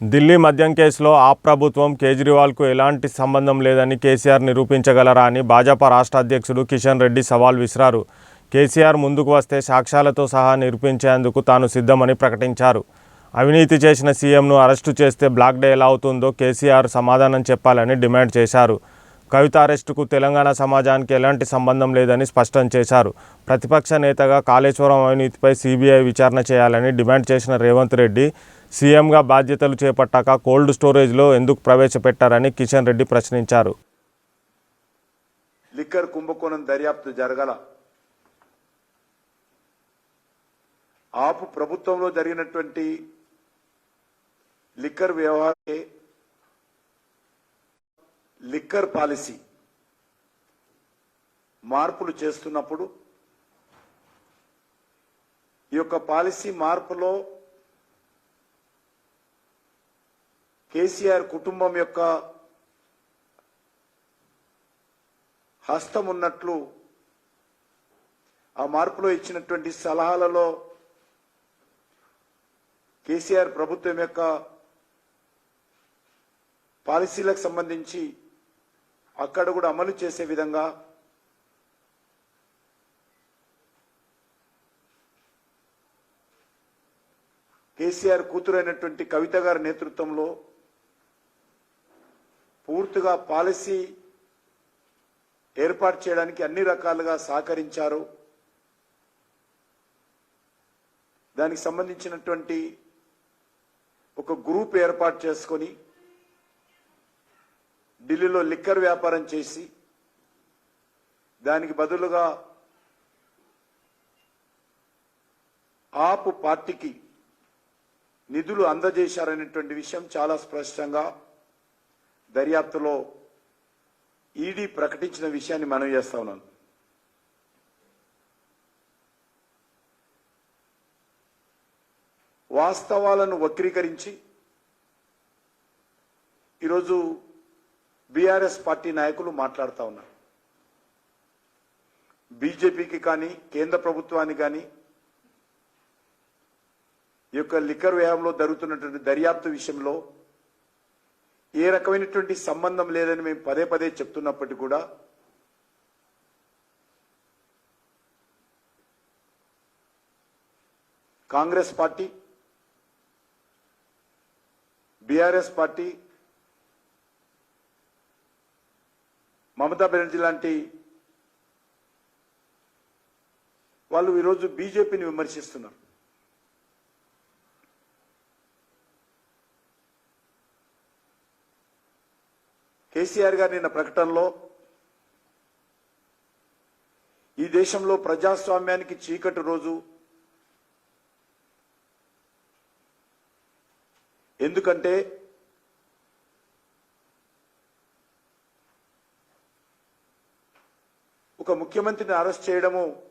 ఢిల్లీ మద్యం కేసులో ఆ ప్రభుత్వం కేజ్రీవాల్కు ఎలాంటి సంబంధం లేదని కేసీఆర్ నిరూపించగలరా అని భాజపా రాష్ట్ర అధ్యక్షుడు కిషన్ రెడ్డి సవాల్ విసిరారు. కేసీఆర్ ముందుకు వస్తే సాక్ష్యాలతో సహా నిరూపించేందుకు తాను సిద్ధమని ప్రకటించారు. అవినీతి చేసిన సీఎంను అరెస్టు చేస్తే బ్లాక్ డే ఎలా అవుతుందో కేసీఆర్ సమాధానం చెప్పాలని డిమాండ్ చేశారు. కవిత అరెస్టుకు తెలంగాణ సమాజానికి ఎలాంటి సంబంధం లేదని స్పష్టం చేశారు. ప్రతిపక్ష నేతగా కాళేశ్వరం అవినీతిపై సీబీఐ విచారణ చేయాలని డిమాండ్ చేసిన రేవంత్ రెడ్డి సీఎంగా బాధ్యతలు చేపట్టాక కోల్డ్ స్టోరేజ్లో ఎందుకు ప్రవేశపెట్టారని కిషన్ రెడ్డి ప్రశ్నించారు. లిక్కర్ కుంభకోణం దర్యాప్తు జరగల. ఆపు ప్రభుత్వంలో జరిగినటువంటి లిక్కర్ వ్యవహారే లిక్కర్ పాలసీ మార్పులు చేస్తున్నప్పుడు ఈ యొక్క పాలసీ మార్పులో కేసీఆర్ కుటుంబం యొక్క హస్తం ఉన్నట్లు ఆ మార్పులో ఇచ్చినటువంటి సలహాలలో కేసీఆర్ ప్రభుత్వం యొక్క పాలసీలకు సంబంధించి అక్కడ కూడా అమలు చేసే విధంగా కేసీఆర్ కూతురైనటువంటి కవిత గారి నేతృత్వంలో పూర్తిగా పాలసీ ఏర్పాటు చేయడానికి అన్ని రకాలుగా సహకరించారు. దానికి సంబంధించినటువంటి ఒక గ్రూప్ ఏర్పాటు చేసుకొని ఢిల్లీలో లిక్కర్ వ్యాపారం చేసి దానికి బదులుగా ఆపు పార్టీకి నిధులు అందజేశారనేటువంటి విషయం చాలా స్పష్టంగా దర్యాప్తులో ఈడీ ప్రకటించిన విషయాన్ని మనం చేస్తా ఉన్నాను వాస్తవాలను వక్రీకరించి ఈరోజు బీఆర్ఎస్ పార్టీ నాయకులు మాట్లాడుతూ ఉన్నారు. బీజేపీకి కానీ కేంద్ర ప్రభుత్వానికి కానీ ఈ యొక్క లిక్కర్ వ్యయంలో జరుగుతున్నటువంటి దర్యాప్తు విషయంలో ఏ రకమైనటువంటి సంబంధం లేదని మేము పదే పదే చెప్తున్నప్పటికీ కూడా Congress party BRS party Mamata Banerjee లాంటి వాళ్ళు ఈరోజు బీజేపీని విమర్శిస్తున్నారు. కేసీఆర్ గారు నిన్న ప్రకటనలో ఈ దేశంలో ప్రజాస్వామ్యానికి చీకటి రోజు. ఎందుకంటే ఒక ముఖ్యమంత్రిని అరెస్ట్ చేయడము